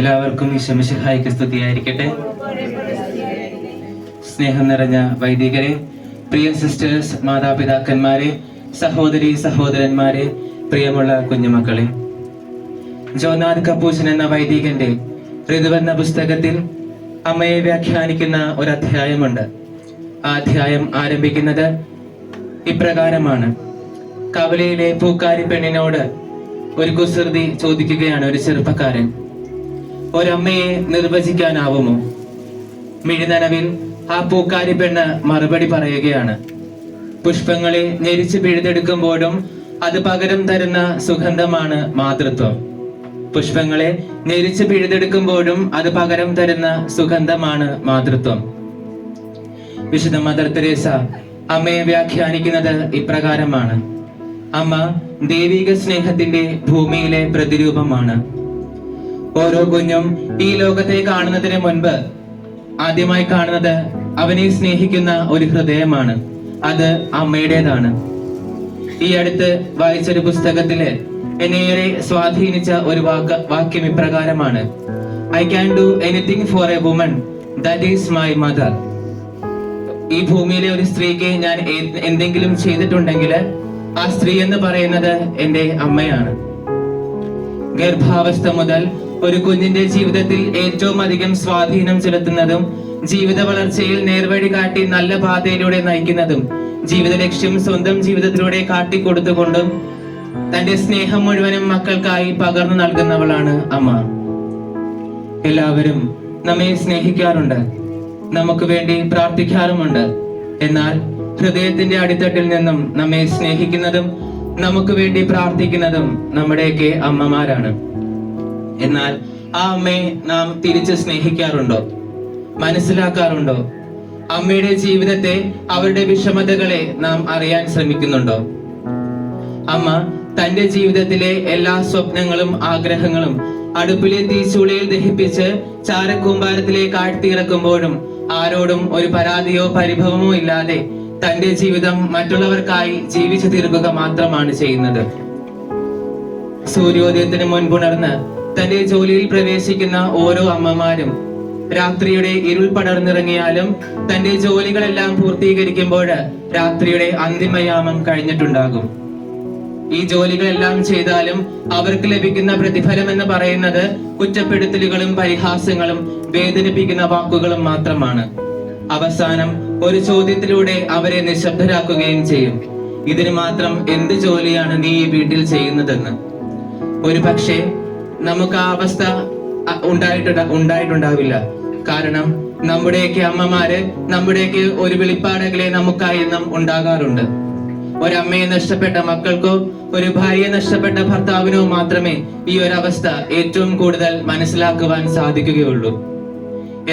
എല്ലാവർക്കും ഈശമിശിഹായിക്ക് സ്തുതിയായിരിക്കട്ടെ. സ്നേഹം നിറഞ്ഞ വൈദികരെ പ്രിയ സിസ്റ്റേഴ്സ് മാതാപിതാക്കന്മാരെ സഹോദരി സഹോദരന്മാരെ പ്രിയമുള്ള കുഞ്ഞുമക്കളെ. ജോനാഥ് കപ്പൂച്ചൻ എന്ന വൈദികന്റെ ഋതുവെന്ന പുസ്തകത്തിൽ അമ്മയെ വ്യാഖ്യാനിക്കുന്ന ഒരു അധ്യായമുണ്ട് ആ അധ്യായം ആരംഭിക്കുന്നത് ഇപ്രകാരമാണ്. കവലയിലെ പൂക്കാരി പെണ്ണിനോട് ഒരു കുസൃതി ചോദിക്കുകയാണ് ഒരു ചെറുപ്പക്കാരൻ. ഒരമ്മയെ നിർവചിക്കാനാവുമോ? മിഴുനനവിൽ ആ പൂക്കാരി പെണ്ണ് മറുപടി പറയുകയാണ്. പുഷ്പങ്ങളെ ഞെരിച്ച് പിഴുതെടുക്കുമ്പോഴും അത് പകരം തരുന്ന സുഗന്ധമാണ് മാതൃത്വം. പുഷ്പങ്ങളെ ഞെരിച്ച് പിഴുതെടുക്കുമ്പോഴും അത് പകരം തരുന്ന സുഗന്ധമാണ് മാതൃത്വം. വിശുദ്ധ മദർ തെരേസ അമ്മയെ വ്യാഖ്യാനിക്കുന്നത് ഇപ്രകാരമാണ്. അമ്മ ദൈവിക സ്നേഹത്തിന്റെ ഭൂമിയിലെ പ്രതിരൂപമാണ്. ഓരോ കുഞ്ഞും ഈ ലോകത്തെ കാണുന്നതിന് മുൻപ് ആദ്യമായി കാണുന്നത് അവനെ സ്നേഹിക്കുന്ന ഒരു ഹൃദയമാണ്. അത് അമ്മയുടേതാണ്. ഈ അടുത്ത് വായിച്ചൊരു പുസ്തകത്തിൽ എന്നെ സ്വാധീനിച്ച ഒരു വാക്ക് വാക്യം ഇപ്രകാരമാണ്. I can do anything for a woman that is my mother ഈ ഭൂമിയിലെ ഒരു സ്ത്രീക്ക് ഞാൻ എന്തെങ്കിലും ചെയ്തിട്ടുണ്ടെങ്കിൽ ആ സ്ത്രീ എന്ന് പറയുന്നത് എന്റെ അമ്മയാണ്. ഗർഭാവസ്ഥ മുതൽ ഒരു കുഞ്ഞിന്റെ ജീവിതത്തിൽ ഏറ്റവും അധികം സ്വാധീനം ചെലുത്തുന്നതും ജീവിത വളർച്ചയിൽ നേർവഴി കാട്ടി നല്ല പാതയിലൂടെ നയിക്കുന്നതും ജീവിത ലക്ഷ്യം സ്വന്തം ജീവിതത്തിലൂടെ കാട്ടിക്കൊടുത്തുകൊണ്ടും തന്റെ സ്നേഹം മുഴുവനും മക്കൾക്കായി പകർന്നു നൽകുന്നവളാണ് അമ്മ. എല്ലാവരും നമ്മെ സ്നേഹിക്കാറുണ്ട്. നമുക്ക് വേണ്ടി പ്രാർത്ഥിക്കാറുമുണ്ട്. എന്നാൽ ഹൃദയത്തിന്റെ അടിത്തട്ടിൽ നിന്നും നമ്മെ സ്നേഹിക്കുന്നതും നമുക്ക് വേണ്ടി പ്രാർത്ഥിക്കുന്നതും നമ്മുടെയൊക്കെ അമ്മമാരാണ്. എന്നാൽ ആ അമ്മയെ നാം തിരിച്ച് സ്നേഹിക്കാറുണ്ടോ? മനസ്സിലാക്കാറുണ്ടോ? അമ്മയുടെ ജീവിതത്തെ അവരുടെ വിഷമതകളെ നാം അറിയാൻ ശ്രമിക്കുന്നുണ്ടോ? അമ്മ തന്റെ ജീവിതത്തിലെ എല്ലാ സ്വപ്നങ്ങളും ആഗ്രഹങ്ങളും അടുപ്പിലെ തീച്ചുളിയിൽ ദഹിപ്പിച്ച് ചാരക്കൂമ്പാരത്തിലേക്ക് ആഴ്ത്തിയിറക്കുമ്പോഴും ആരോടും ഒരു പരാതിയോ പരിഭവമോ ഇല്ലാതെ തന്റെ ജീവിതം മറ്റുള്ളവർക്കായി ജീവിച്ചു തീർക്കുക മാത്രമാണ് ചെയ്യുന്നത്. സൂര്യോദയത്തിന് മുൻപുണർന്ന് തന്റെ ജോലിയിൽ പ്രവേശിക്കുന്ന ഓരോ അമ്മമാരും രാത്രിയുടെ ഇരുൾ പടർന്നിറങ്ങിയാലും തന്റെ ജോലികളെല്ലാം പൂർത്തീകരിക്കുമ്പോൾ രാത്രിയുടെ അന്തിമയാമം കഴിഞ്ഞിട്ടുണ്ടാകും. ഈ ജോലികളെല്ലാം ചെയ്താലും അവർക്ക് ലഭിക്കുന്ന പ്രതിഫലം എന്ന് പറയുന്നത് കുറ്റപ്പെടുത്തലുകളും പരിഹാസങ്ങളും വേദനിപ്പിക്കുന്ന വാക്കുകളും മാത്രമാണ്. അവസാനം ഒരു ചോദ്യത്തിലൂടെ അവരെ നിശബ്ദരാക്കുകയും ചെയ്യും. ഇതിന് മാത്രം എന്ത് ജോലിയാണ് നീ ഈ വീട്ടിൽ ചെയ്യുന്നതെന്ന്? ഒരു പക്ഷേ നമുക്ക് ആ അവസ്ഥ ഉണ്ടായിട്ട് ഉണ്ടായിട്ടുണ്ടാവില്ല. കാരണം നമ്മുടെയൊക്കെ അമ്മമാര് നമ്മുടെയൊക്കെ ഒരു വെളിപ്പാടകളെ നമുക്കായി എന്നും ഉണ്ടാകാറുണ്ട്. ഒരമ്മയെ നഷ്ടപ്പെട്ട മക്കൾക്കോ ഒരു ഭാര്യയെ നഷ്ടപ്പെട്ട ഭർത്താവിനോ മാത്രമേ ഈ ഒരു അവസ്ഥ ഏറ്റവും കൂടുതൽ മനസ്സിലാക്കുവാൻ സാധിക്കുകയുള്ളൂ.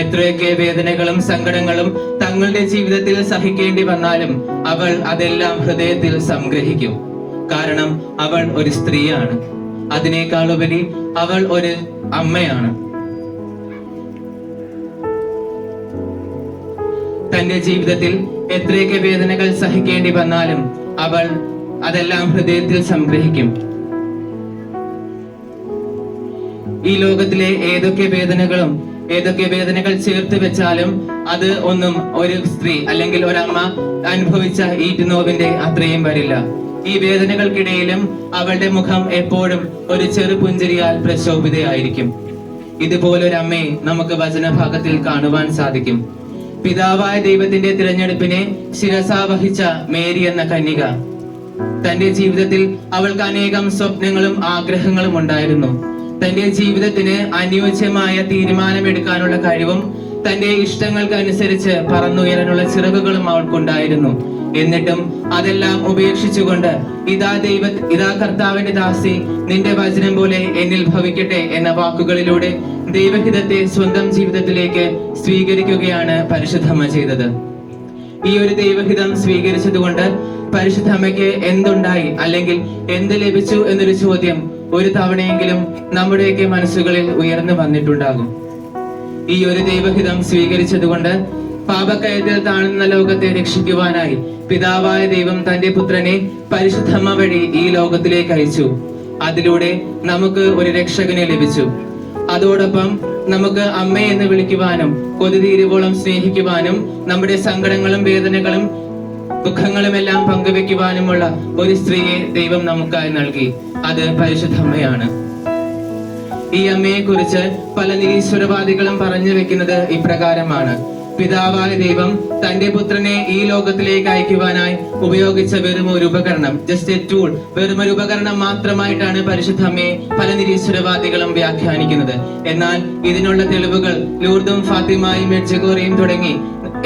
എത്രയൊക്കെ വേദനകളും സങ്കടങ്ങളും തങ്ങളുടെ ജീവിതത്തിൽ സഹിക്കേണ്ടി വന്നാലും അവൾ അതെല്ലാം ഹൃദയത്തിൽ സംഗ്രഹിക്കും. കാരണം അവൾ ഒരു സ്ത്രീയാണ്. അതിനേക്കാൾ ഉപരി അവൾ ഒരു അമ്മയാണ്. തന്റെ ജീവിതത്തിൽ എത്രയൊക്കെ വേദനകൾ സഹിക്കേണ്ടി വന്നാലും അവൾ അതെല്ലാം ഹൃദയത്തിൽ സംഗ്രഹിക്കും. ഈ ലോകത്തിലെ ഏതൊക്കെ വേദനകളും ഏതൊക്കെ വേദനകൾ ചേർത്ത് വെച്ചാലും അത് ഒന്നും ഒരു സ്ത്രീ അല്ലെങ്കിൽ ഒരമ്മ അനുഭവിച്ച ഈറ്റുനോവിന്റെ അത്രയും വരില്ല. ഈ വേദനകൾക്കിടയിലും അവളുടെ മുഖം എപ്പോഴും ഒരു ചെറു പുഞ്ചിരിയാൽ പ്രശോഭിതയായിരിക്കും. ഇതുപോലൊരമ്മയെ നമുക്ക് വചനഭാഗത്തിൽ കാണുവാൻ സാധിക്കും. പിതാവായ ദൈവത്തിന്റെ തിരഞ്ഞെടുപ്പിനെ ശിരസാ വഹിച്ച മേരി എന്ന കന്യക. തന്റെ ജീവിതത്തിൽ അവൾക്ക് അനേകം സ്വപ്നങ്ങളും ആഗ്രഹങ്ങളും ഉണ്ടായിരുന്നു. തന്റെ ജീവിതത്തിന് അനുയോജ്യമായ തീരുമാനമെടുക്കാനുള്ള കഴിവും തന്റെ ഇഷ്ടങ്ങൾക്ക് അനുസരിച്ച് പറന്നുയരാനുള്ള ചിറകുകളും അവൾക്കുണ്ടായിരുന്നു. എന്നിട്ടും അതെല്ലാം ഉപേക്ഷിച്ചുകൊണ്ട് ഇതാ ദൈവ ഇതാ കർത്താവിന്റെ ദാസി നിന്റെ വചനം പോലെ എന്നിൽ ഭവിക്കട്ടെ എന്ന വാക്കുകളിലൂടെ ദൈവഹിതത്തെ സ്വന്തം ജീവിതത്തിലേക്ക് സ്വീകരിക്കുകയാണ് പരിശുദ്ധമ്മ ചെയ്തത്. ഈ ഒരു ദൈവഹിതം സ്വീകരിച്ചതുകൊണ്ട് പരിശുദ്ധ അമ്മയ്ക്ക് എന്തുണ്ടായി അല്ലെങ്കിൽ എന്ത് ലഭിച്ചു എന്നൊരു ചോദ്യം ഒരു തവണയെങ്കിലും നമ്മുടെയൊക്കെ മനസ്സുകളിൽ ഉയർന്നു വന്നിട്ടുണ്ടാകും. ഈ ഒരു ദൈവഹിതം സ്വീകരിച്ചതുകൊണ്ട് പാപക്കയത്തിൽ താണുന്ന ലോകത്തെ രക്ഷിക്കുവാനായി പിതാവായ ദൈവം തന്റെ പുത്രനെ പരിശുദ്ധമ്മ വഴി ഈ ലോകത്തിലേക്ക് അയച്ചു. അതിലൂടെ നമുക്ക് ഒരു രക്ഷകനെ ലഭിച്ചു. അതോടൊപ്പം നമുക്ക് അമ്മ എന്ന് വിളിക്കുവാനും കൊതിതീരുവോളം സ്നേഹിക്കുവാനും നമ്മുടെ സങ്കടങ്ങളും വേദനകളും ദുഃഖങ്ങളും എല്ലാം പങ്കുവെക്കുവാനുമുള്ള ഒരു സ്ത്രീയെ ദൈവം നമുക്കായി നൽകി. അത് പരിശുദ്ധ അമ്മയാണ് ഈ അമ്മയെ കുറിച്ച് പല നിരീശ്വരവാദികളും പറഞ്ഞു വെക്കുന്നത് ഇപ്രകാരമാണ്. പിതാവായ ദൈവം തന്റെ പുത്രനെ ഈ ലോകത്തിലേക്ക് അയക്കുവാനായി ഉപയോഗിച്ച വെറും ഒരു ഉപകരണം ജസ്റ്റ് എ ടൂൾ വെറും ഒരു ഉപകരണം മാത്രമായിട്ടാണ് പരിശുദ്ധ അമ്മയെ പല നിരീശ്വരവാദികളും വ്യാഖ്യാനിക്കുന്നത്. എന്നാൽ ഇതിനുള്ള തെളിവുകൾ ലൂർദും ഫാത്തിമായും മെഡ്ജഗോറിയും തുടങ്ങി.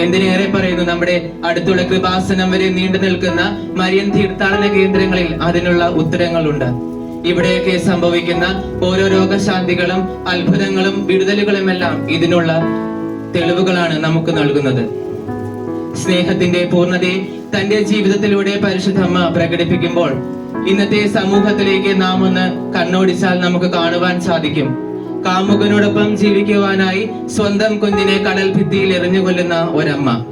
എന്തിനേറെ പറയുന്നു? നമ്മുടെ അടുത്തുള്ള കൃപാസനം വരെ നീണ്ടു നിൽക്കുന്ന മരിയൻ തീർത്ഥാടന കേന്ദ്രങ്ങളിൽ അതിനുള്ള ഉത്തരങ്ങളുണ്ട്. ഇവിടെയൊക്കെ സംഭവിക്കുന്ന ഓരോ രോഗശാന്തികളും അത്ഭുതങ്ങളും വിടുതലുകളുമെല്ലാം ഇതിനുള്ള തെളിവുകളാണ് നമുക്ക് നൽകുന്നത്. സ്നേഹത്തിന്റെ പൂർണതയെ തന്റെ ജീവിതത്തിലൂടെ പരിശുദ്ധമ്മ പ്രകടിപ്പിക്കുമ്പോൾ ഇന്നത്തെ സമൂഹത്തിലേക്ക് നാം ഒന്ന് കണ്ണോടിച്ചാൽ നമുക്ക് കാണുവാൻ സാധിക്കും. കാമുകനോടൊപ്പം ജീവിക്കുവാനായി സ്വന്തം കുഞ്ഞിനെ കടൽ ഭിത്തിയിൽ എറിഞ്ഞുകൊല്ലുന്ന ഒരമ്മ.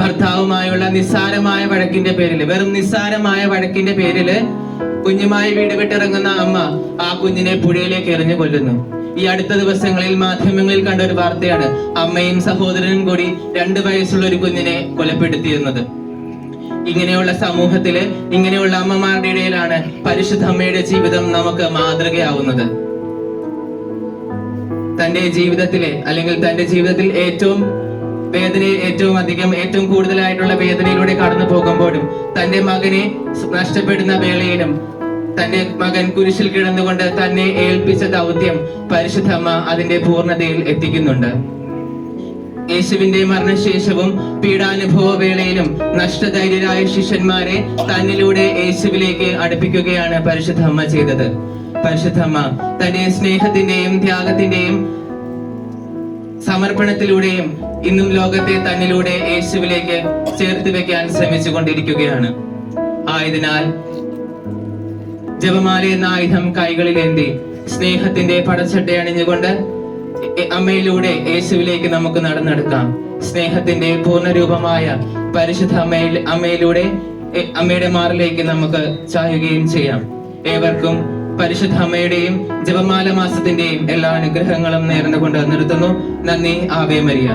ഭർത്താവുമായുള്ള നിസ്സാരമായ വഴക്കിന്റെ പേരിൽ വെറും നിസ്സാരമായ വഴക്കിന്റെ പേരിൽ കുഞ്ഞുമായി വീട് വിട്ടിറങ്ങുന്ന അമ്മ ആ കുഞ്ഞിനെ പുഴയിലേക്ക് എറിഞ്ഞു കൊല്ലുന്നു. ഈ അടുത്ത ദിവസങ്ങളിൽ മാധ്യമങ്ങളിൽ കണ്ട ഒരു വാർത്തയാണ് അമ്മയും സഹോദരനും കൂടി രണ്ട് വയസ്സുള്ള ഒരു കുഞ്ഞിനെ കൊലപ്പെടുത്തിയിരുന്നത്. ഇങ്ങനെയുള്ള സമൂഹത്തിൽ ഇങ്ങനെയുള്ള അമ്മമാരുടെ ഇടയിലാണ് പരിശുദ്ധ അമ്മയുടെ ജീവിതം നമുക്ക് മാതൃകയാവുന്നത്. തന്റെ ജീവിതത്തിലെ അല്ലെങ്കിൽ തന്റെ ജീവിതത്തിൽ ഏറ്റവും വേദന ഏറ്റവും അധികം ഏറ്റവും കൂടുതലായിട്ടുള്ള വേദനയിലൂടെ കടന്നു പോകുമ്പോഴും തന്റെ മകനെ നഷ്ടപ്പെടുന്ന വേളയിലും തന്റെ മകൻ കുരിശിൽ കിടന്നുകൊണ്ട് തന്നെ ഏൽപ്പിച്ച ദൗത്യം പരിശുദ്ധമ്മ അതിന്റെ പൂർണതയിൽ എത്തിക്കുന്നുണ്ട്. യേശുവിന്റെ മരണശേഷവും പീഡാനുഭവ വേളയിലും നഷ്ടധൈര്യരായ ശിഷ്യന്മാരെ തന്നിലൂടെ യേശുവിലേക്ക് അടുപ്പിക്കുകയാണ് പരിശുദ്ധമ്മ ചെയ്തത്. പരിശുദ്ധമ്മ തന്റെ സ്നേഹത്തിന്റെയും ത്യാഗത്തിന്റെയും സമർപ്പണത്തിലൂടെയും ഇന്നും ലോകത്തെ തന്നിലൂടെ യേശുവിലേക്ക് ചേർത്ത് വെക്കാൻ ശ്രമിച്ചു കൊണ്ടിരിക്കുകയാണ് ആയതിനാൽ ജപമാല എന്ന ആയുധം കൈകളിലേന്തി സ്നേഹത്തിന്റെ പടച്ചട്ട അണിഞ്ഞുകൊണ്ട് അമ്മയിലൂടെ യേശുവിലേക്ക് നമുക്ക് നടന്നെടുക്കാം. സ്നേഹത്തിന്റെ പൂർണരൂപമായ പരിശുദ്ധ അമ്മയിൽ അമ്മയിലൂടെ അമ്മയുടെ മാറിലേക്ക് നമുക്ക് ചായുകയും ചെയ്യാം. ഏവർക്കും പരിശുദ്ധ അമ്മയുടെയും ജപമാല മാസത്തിന്റെയും എല്ലാ അനുഗ്രഹങ്ങളും നേർന്നുകൊണ്ട് നിർത്തുന്നു. നന്ദി ആവേ മരിയ.